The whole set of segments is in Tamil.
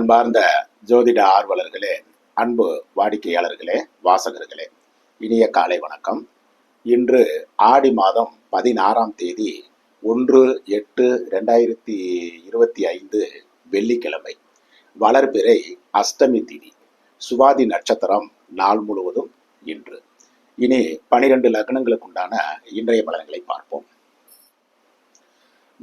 அன்பார்ந்த ஜோதிட ஆர்வலர்களே அன்பு வாடிக்கையாளர்களே வாசகர்களே இனிய காலை வணக்கம். இன்று ஆடி மாதம் பதினாறாம் தேதி ஒன்று எட்டு ரெண்டாயிரத்தி இருபத்தி ஐந்து வெள்ளிக்கிழமை. வளர்பிறை அஷ்டமி திதி சுவாதி நட்சத்திரம் நாள் முழுவதும் இன்று. இனி பனிரெண்டு லக்னங்களுக்கு உண்டான இன்றைய பலன்களை பார்ப்போம்.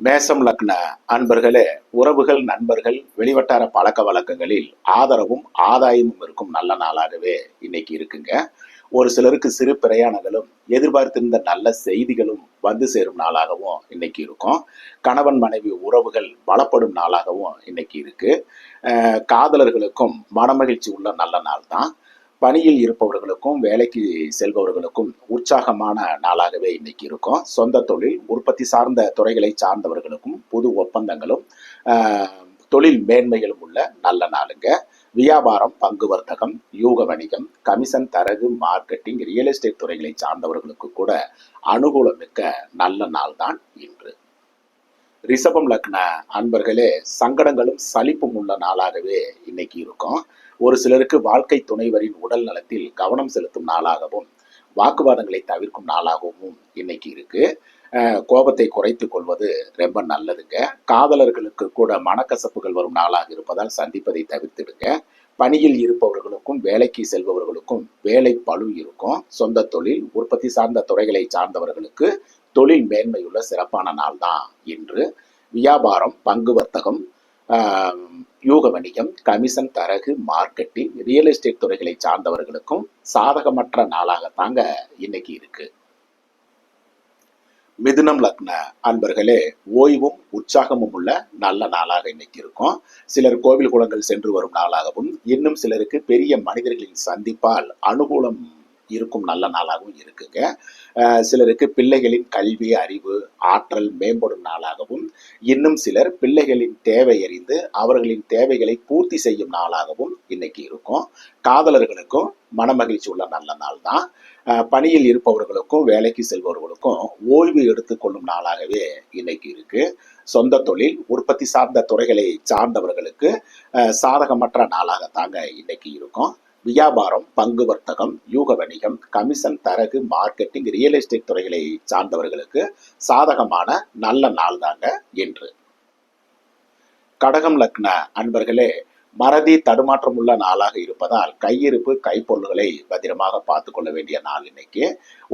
மேசம் லக்ன அன்பர்களே உறவுகள் நண்பர்கள் வெளிவட்டார பழக்க வழக்கங்களில் ஆதரவும் ஆதாயமும் இருக்கும் நல்ல நாளாகவே இன்னைக்கு இருக்குங்க. ஒரு சிலருக்கு சிறு பிரயாணங்களும் எதிர்பார்த்திருந்த நல்ல செய்திகளும் வந்து சேரும் நாளாகவும் இன்னைக்கு இருக்கும். கணவன் மனைவி உறவுகள் பலப்படும் நாளாகவும் இன்னைக்கு இருக்கு. காதலர்களுக்கும் மனமகிழ்ச்சி உள்ள நல்ல நாள் தான் பணியில் இருப்பவர்களுக்கும் வேலைக்கு செல்பவர்களுக்கும் உற்சாகமான நாளாகவே இன்னைக்கு இருக்கும். சொந்த தொழில் உற்பத்தி சார்ந்த துறைகளை சார்ந்தவர்களுக்கும் புது ஒப்பந்தங்களும் தொழில் மேன்மைகளும் உள்ள நல்ல நாளுங்க. வியாபாரம் பங்கு வர்த்தகம் யூக வணிகம் கமிஷன் தரகு மார்க்கெட்டிங் ரியல் எஸ்டேட் துறைகளை சார்ந்தவர்களுக்கு கூட அனுகூலமிக்க நல்ல நாள் தான் இன்று. ரிஷபம் லக்ன அன்பர்களே சங்கடங்களும் சலிப்பும் உள்ள நாளாகவே இன்னைக்கு இருக்கும். ஒரு சிலருக்கு வாழ்க்கை துணைவரின் உடல் நலத்தில் கவனம் செலுத்தும் நாளாகவும் வாக்குவாதங்களை தவிர்க்கும் நாளாகவும் இன்னைக்கு இருக்கு. கோபத்தை குறைத்து கொள்வது ரொம்ப நல்லதுங்க. காதலர்களுக்கு கூட மனக்கசப்புகள் வரும் நாளாக இருப்பதால் சந்திப்பதை தவிர்த்துடுங்க. பணியில் இருப்பவர்களுக்கும் வேலைக்கு செல்பவர்களுக்கும் வேலை பழு இருக்கும். சொந்த தொழில் உற்பத்தி சார்ந்த துறைகளை சார்ந்தவர்களுக்கு தொழில் மேன்மையுள்ள சிறப்பான நாள் தான் இன்று. வியாபாரம் பங்கு வர்த்தகம் யூக வணிகம் கமிஷன் தரகு மார்க்கெட்டிங் ரியல் எஸ்டேட் துறைகளை சார்ந்தவர்களுக்கும் சாதகமற்ற நாளாக தாங்க இன்னைக்கு இருக்கு. மிதுனம் லக்ன அன்பர்களே ஓய்வும் உற்சாகமும் உள்ள நல்ல நாளாக இன்னைக்கு இருக்கும். சிலர் கோவில் குளங்கள் சென்று வரும் நாளாகவும் இன்னும் சிலருக்கு பெரிய மனிதர்களின் சந்திப்பால் அனுகூலம் இருக்கும் நல்ல நாளாகவும் இருக்குங்க. சிலருக்கு பிள்ளைகளின் கல்வி அறிவு ஆற்றல் மேம்படும் நாளாகவும் இன்னும் சிலர் பிள்ளைகளின் தேவை அறிந்து அவர்களின் தேவைகளை பூர்த்தி செய்யும் நாளாகவும் இன்னைக்கு இருக்கும். காதலர்களுக்கும் மனமகிழ்ச்சி உள்ள நல்ல நாள் தான். பணியில் இருப்பவர்களுக்கும் வேலைக்கு செல்பவர்களுக்கும் ஓய்வு எடுத்துக்கொள்ளும் நாளாகவே இன்னைக்கு இருக்கு. சொந்த தொழில் உற்பத்தி சார்ந்த துறைகளை சார்ந்தவர்களுக்கு சாதகமற்ற நாளாக தாங்க இன்னைக்கு இருக்கும். வியாபாரம் பங்கு வர்த்தகம் யூக வணிகம் கமிஷன் தரகு மார்க்கெட்டிங் ரியல் எஸ்டேட் துறைகளை சார்ந்தவர்களுக்கு சாதகமான நல்ல நாள் தாங்க என்று. கடகம் லக்ன அன்பர்களே மறதி தடுமாற்றம் உள்ள நாளாக இருப்பதால் கையிருப்பு கைப்பொருள்களை பத்திரமாக பார்த்து கொள்ள வேண்டிய நாள் இன்னைக்கு.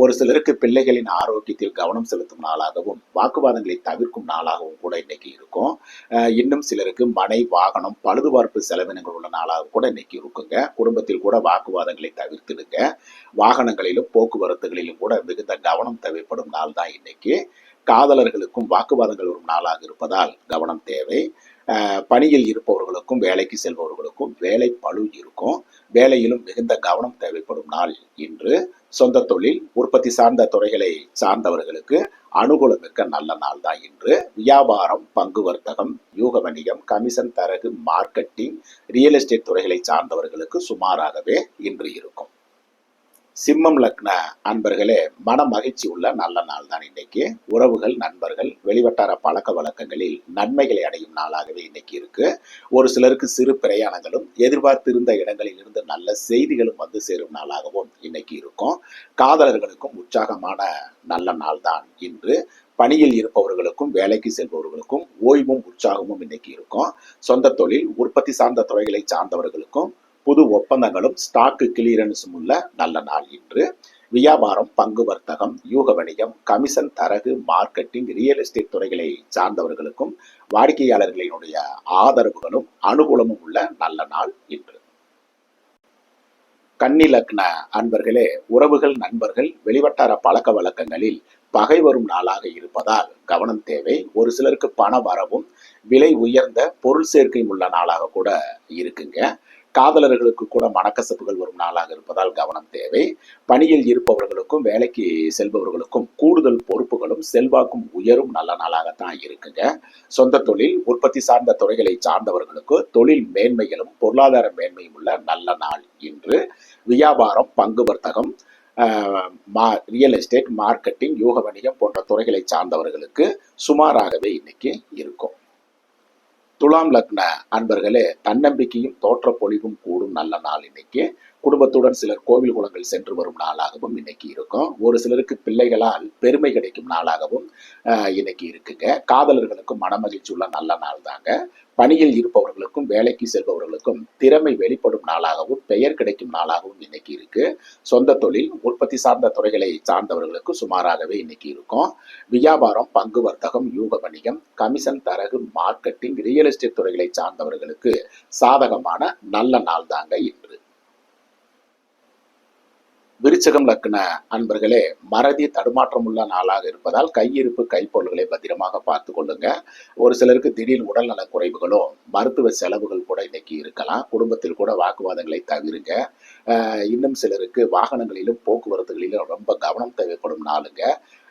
ஒரு சிலருக்கு பிள்ளைகளின் ஆரோக்கியத்தில் கவனம் செலுத்தும் நாளாகவும் வாக்குவாதங்களை தவிர்க்கும் நாளாகவும் கூட இன்னைக்கு இருக்கும். இன்னும் சிலருக்கு மனை வாகனம் பழுதுபார்ப்பு செலவினங்கள் உள்ள நாளாக கூட இன்னைக்கு இருக்குங்க. குடும்பத்தில் கூட வாக்குவாதங்களை தவிர்த்துடுங்க. வாகனங்களிலும் போக்குவரத்துகளிலும் கூட மிகுந்த கவனம் தேவைப்படும் நாள் தான் இன்னைக்கு. காதலர்களுக்கும் வாக்குவாதங்கள் வரும் நாளாக இருப்பதால் கவனம் தேவை. பணியில் இருப்பவர்களுக்கும் வேலைக்கு செல்பவர்களுக்கும் வேலை பளு இருக்கும். வேலையிலும் மிகுந்த கவனம் தேவைப்படும் நாள் இன்று. சொந்த தொழில் உற்பத்தி சார்ந்த துறைகளை சார்ந்தவர்களுக்கு அனுகூலமிக்க நல்ல நாள் தான் இன்று. வியாபாரம் பங்கு வர்த்தகம் யூக வணிகம் கமிஷன் தரகு மார்க்கெட்டிங் ரியல் எஸ்டேட் துறைகளை சார்ந்தவர்களுக்கு சுமாராகவே இன்று இருக்கும். சிம்மம் லக்ன அன்பர்களே மன மகிழ்ச்சி உள்ள நல்ல நாள் தான் இன்னைக்கு. உறவுகள் நண்பர்கள் வெளிவட்டார பழக்க வழக்கங்களில் நன்மைகளை அடையும் நாளாகவே இன்னைக்கு இருக்கு. ஒரு சிலருக்கு சிறு பிரயாணங்களும் எதிர்பார்த்திருந்த இடங்களில் இருந்து நல்ல செய்திகளும் வந்து சேரும் நாளாகவும் இன்னைக்கு இருக்கும். காதலர்களுக்கும் உற்சாகமான நல்ல நாள் தான் இன்று. பணியில் இருப்பவர்களுக்கும் வேலைக்கு செல்பவர்களுக்கும் ஓய்வும் உற்சாகமும் இன்னைக்கு இருக்கும். சொந்த தொழில் உற்பத்தி சார்ந்த துறைகளை சார்ந்தவர்களுக்கும் புது ஒப்பந்தங்களும் ஸ்டாக்கு கிளியரன்ஸும் உள்ள நல்ல நாள் இன்று. வியாபாரம் பங்கு வர்த்தகம் யூக வணிகம் கமிஷன் தரகு மார்க்கெட்டிங் ரியல் எஸ்டேட் துறைகளை சார்ந்தவர்களுக்கும் வாடிக்கையாளர்களினுடைய ஆதரவுகளும் அனுகூலமும் உள்ள நல்ல நாள் இன்று. கன்னி லக்ன அன்பர்களே உறவுகள் நண்பர்கள் வெளிவட்டார பழக்க வழக்கங்களில் பகை வரும் நாளாக இருப்பதால் கவனம் தேவை. ஒரு சிலருக்கு பண வரவும் விலை உயர்ந்த பொருள் சேர்க்கையும் உள்ள நாளாக கூட இருக்குங்க. காதலர்களுக்கு கூட மனக்கசப்புகள் வரும் நாளாக இருப்பதால் கவனம் தேவை. பணியில் இருப்பவர்களுக்கும் வேலைக்கு செல்பவர்களுக்கும் கூடுதல் பொறுப்புகளும் செல்வாக்கும் உயரும் நல்ல நாளாகத்தான் இருக்குங்க. சொந்த தொழில் உற்பத்தி சார்ந்த துறைகளை சார்ந்தவர்களுக்கு தொழில் மேன்மைகளும் பொருளாதார மேன்மையும் உள்ள நல்ல நாள் இன்று. வியாபாரம் பங்கு வர்த்தகம் மா ரியல் எஸ்டேட் மார்க்கெட்டிங் யூக வணிகம் போன்ற துறைகளை சார்ந்தவர்களுக்கு சுமாராகவே இன்னைக்கு இருக்கும். துலாம் லக்ன அன்பர்களே தன்னம்பிக்கையும் தோற்ற பொழிவும் கூடும் நல்ல நாள் இன்னைக்கு. குடும்பத்துடன் சிலர் கோவில் குளங்கள் சென்று வரும் நாளாகவும் இன்னைக்கு இருக்கும். ஒரு சிலருக்கு பிள்ளைகளால் பெருமை கிடைக்கும் நாளாகவும் இன்னைக்கு இருக்குங்க. காதலர்களுக்கும் மனமகிழ்ச்சி உள்ள நல்ல நாள் தாங்க. பணியில் இருப்பவர்களுக்கும் வேலைக்கு செல்பவர்களுக்கும் திறமை வெளிப்படும் நாளாகவும் பெயர் கிடைக்கும் நாளாகவும் இன்னைக்கு இருக்கு. சொந்த தொழில் உற்பத்தி சார்ந்த துறைகளை சார்ந்தவர்களுக்கு சுமாராகவே இன்னைக்கு இருக்கும். வியாபாரம் பங்கு வர்த்தகம் யூக வணிகம் கமிஷன் தரகு மார்க்கெட்டிங் ரியல் எஸ்டேட் துறைகளை சார்ந்தவர்களுக்கு சாதகமான நல்ல நாள் தாங்க விருச்சகம் லக்ன அன்பர்களே மறதி தடுமாற்றம் உள்ள நாளாக இருப்பதால் கையிருப்பு கைப்பொருள்களை பத்திரமாக பார்த்து கொள்ளுங்க. ஒரு சிலருக்கு திடீர் உடல்நல குறைவுகளும் மருத்துவ செலவுகள் கூட இன்னைக்கு இருக்கலாம். குடும்பத்தில் கூட வாக்குவாதங்களை தவிருங்க. இன்னும் சிலருக்கு வாகனங்களிலும் போக்குவரத்துகளிலும் ரொம்ப கவனம் தேவைப்படும் நாளுங்க.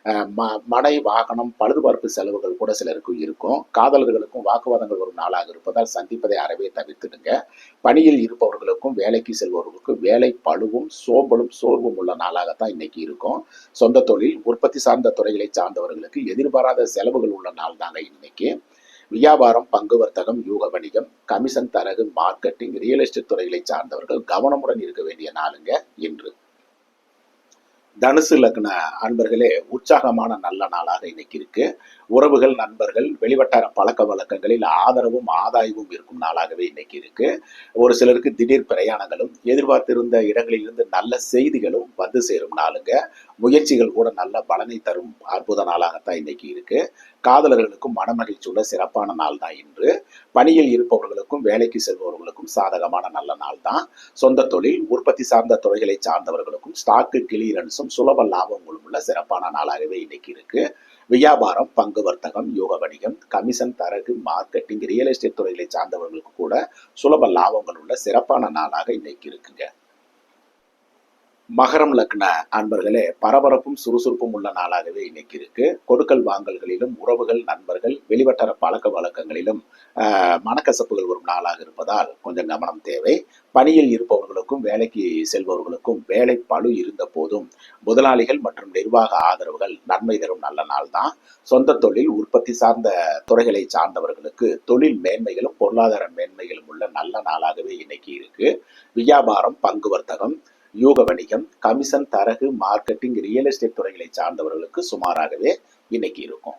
ம மனை வாகனம் பழுதுபார்ப்பு செலவுகள் கூட சிலருக்கு இருக்கும். காதலர்களுக்கும் வாக்குவாதங்கள் வரும் நாளாக இருப்பதால் சந்திப்பதை அறவே தவிர்த்துடுங்க. பணியில் இருப்பவர்களுக்கும் வேலைக்கு செல்பவர்களுக்கும் வேலை பழுவும் சோம்பலும் சோர்வும் உள்ள நாளாகத்தான் இன்னைக்கு இருக்கும். சொந்த தொழில் உற்பத்தி சார்ந்த துறைகளை சார்ந்தவர்களுக்கு எதிர்பாராத செலவுகள் உள்ள நாள் தாங்க இன்னைக்கு. வியாபாரம் பங்கு வர்த்தகம் யூக வணிகம் கமிஷன் தரகு மார்க்கெட்டிங் ரியல் எஸ்டேட் துறைகளை சார்ந்தவர்கள் கவனமுடன் இருக்க வேண்டிய நாளுங்க இன்று. தனுசு லக்ன அன்பர்களே உற்சாகமான நல்ல நாளாக இன்னைக்கு இருக்கு. உறவுகள் நண்பர்கள் வெளிவட்டார பழக்க வழக்கங்களில் ஆதரவும் ஆதாயமும் இருக்கும் நாளாகவே இன்னைக்கு இருக்கு. ஒரு சிலருக்கு திடீர் பிரயாணங்களும் எதிர்பார்த்திருந்த இடங்களிலிருந்து நல்ல செய்திகளும் வந்து சேரும் நாளுங்க. முயற்சிகள் கூட நல்ல பலனை தரும் அற்புத நாளாகத்தான் இன்னைக்கு இருக்கு. காதலர்களுக்கும் மனமகிழ்ச்சி உள்ள சிறப்பான நாள் தான் இன்று. பணியில் இருப்பவர்களுக்கும் வேலைக்கு செல்பவர்களுக்கும் சாதகமான நல்ல நாள் தான். சொந்த தொழில் உற்பத்தி சார்ந்த துறைகளை சார்ந்தவர்களுக்கும் ஸ்டாக்கு கிளியரன்ஸும் சுலப லாபங்களும் உள்ள சிறப்பான நாளாகவே இன்னைக்கு இருக்கு. வியாபாரம் பங்கு வர்த்தகம் யோக வணிகம் கமிஷன் தரகு மார்க்கெட்டிங் ரியல் எஸ்டேட் துறைகளை சார்ந்தவர்களுக்கு கூட சுலப லாபங்கள் உள்ள சிறப்பான நாளாக இன்னைக்கு இருக்குங்க. மகரம் லக்ன அன்பர்களே பரபரப்பும் சுறுசுறுப்பும் உள்ள நாளாகவே இன்னைக்கு இருக்கு. கொடுக்கல் வாங்கல்களிலும் உறவுகள் நண்பர்கள் வெளிவட்டார பழக்க வழக்கங்களிலும் ஆஹ், மனக்கசப்புகள் வரும் நாளாக இருப்பதால் கொஞ்சம் கவனம் தேவை. பணியில் இருப்பவர்களுக்கும் வேலைக்கு செல்பவர்களுக்கும் வேலை பளு இருந்த போதும் முதலாளிகள் மற்றும் நிர்வாக ஆதரவுகள் நன்மை தரும் நல்ல நாள் தான். சொந்த தொழில் உற்பத்தி சார்ந்த துறைகளை சார்ந்தவர்களுக்கு தொழில் மேன்மைகளும் பொருளாதார மேன்மைகளும் உள்ள நல்ல நாளாகவே இன்னைக்கு இருக்கு. வியாபாரம் பங்கு வர்த்தகம் யூக வணிகம் கமிஷன் தரகு மார்க்கெட்டிங் ரியல் எஸ்டேட் துறைகளை சார்ந்தவர்களுக்கு சுமாராகவே இன்னைக்கு இருக்கும்.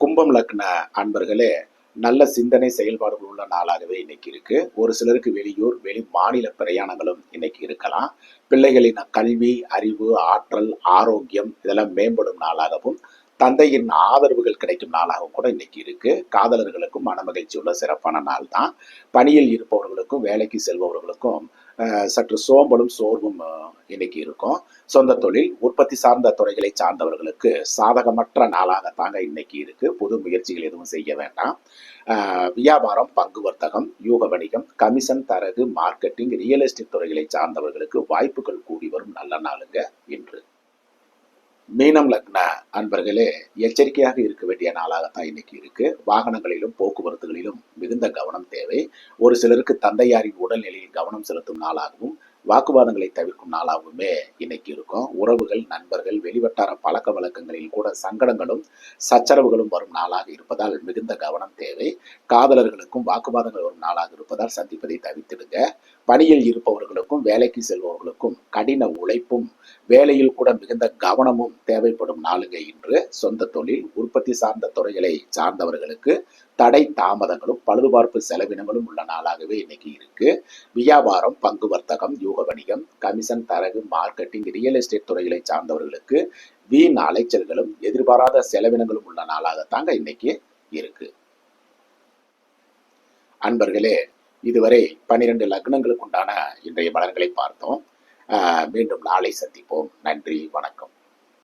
கும்பம் லக்ன அன்பர்களே நல்ல சிந்தனை செயல்பாடுகள் உள்ள நாளாகவே இன்னைக்கு இருக்கு. ஒரு சிலருக்கு வெளியூர் வெளி மாநில பிரயாணங்களும் இன்னைக்கு இருக்கலாம். பிள்ளைகளின் கல்வி அறிவு ஆற்றல் ஆரோக்கியம் இதெல்லாம் மேம்படும் நாளாகவும் தந்தையின் ஆதரவுகள் கிடைக்கும் நாளாகவும் கூட இன்னைக்கு இருக்கு. காதலர்களுக்கும் மனமகிழ்ச்சி உள்ள சிறப்பான நாள் தான். பணியில் இருப்பவர்களுக்கும் வேலைக்கு செல்பவர்களுக்கும் சற்று சோம்பலும் சோர்வும் இன்னைக்கு இருக்கும். சொந்த தொழில் உற்பத்தி சார்ந்த துறைகளை சார்ந்தவர்களுக்கு சாதகமற்ற நாளாக தாங்க இன்னைக்கு இருக்கு. புது முயற்சிகள் எதுவும் செய்ய வேண்டாம். வியாபாரம் பங்கு வர்த்தகம் யூக வணிகம் கமிஷன் தரகு மார்க்கெட்டிங் ரியல் எஸ்டேட் துறைகளை சார்ந்தவர்களுக்கு வாய்ப்புகள் கூடி வரும் நல்ல நாளுங்க இன்று. மீனம் லக்ன அன்பர்களே எச்சரிக்கையாக இருக்க வேண்டிய நாளாகத்தான் இன்னைக்கு இருக்கு. வாகனங்களிலும் போக்குவரத்துகளிலும் மிகுந்த கவனம் தேவை. ஒரு சிலருக்கு தந்தையாரின் உடல்நிலையில் கவனம் செலுத்தும் நாளாகவும் வாக்குவாதங்களை தவிர்க்கும் நாளாகவுமே இன்னைக்கு இருக்கும். உறவுகள் நண்பர்கள் வெளிவட்டார பழக்க வழக்கங்களில் கூட சங்கடங்களும் சச்சரவுகளும் வரும் நாளாக இருப்பதால் மிகுந்த கவனம் தேவை. காதலர்களுக்கும் வாக்குவாதங்கள் வரும் நாளாக இருப்பதால் சந்திப்பதை தவிர்த்திடுங்க. பணியில் இருப்பவர்களுக்கும் வேலைக்கு செல்பவர்களுக்கும் கடின உழைப்பும் வேலையில் கூட மிகுந்த கவனமும் தேவைப்படும் நாளுங்க இன்று. சொந்த தொழில் உற்பத்தி சார்ந்த துறைகளை சார்ந்தவர்களுக்கு தடை தாமதங்களும் பழுதுபார்ப்பு செலவினங்களும் உள்ள நாளாகவே இன்னைக்கு இருக்கு. வியாபாரம் பங்கு வர்த்தகம் யூக வணிகம் கமிஷன் தரகு மார்க்கெட்டிங் ரியல் எஸ்டேட் துறைகளை சார்ந்தவர்களுக்கு வீண் அலைச்சல்களும் எதிர்பாராத செலவினங்களும் உள்ள நாளாக தாங்க இன்னைக்கு இருக்கு. அன்பர்களே இதுவரை பனிரெண்டு லக்னங்களுக்கு உண்டான இன்றைய பலன்களை பார்த்தோம். மீண்டும் நாளை சந்திப்போம். நன்றி வணக்கம்.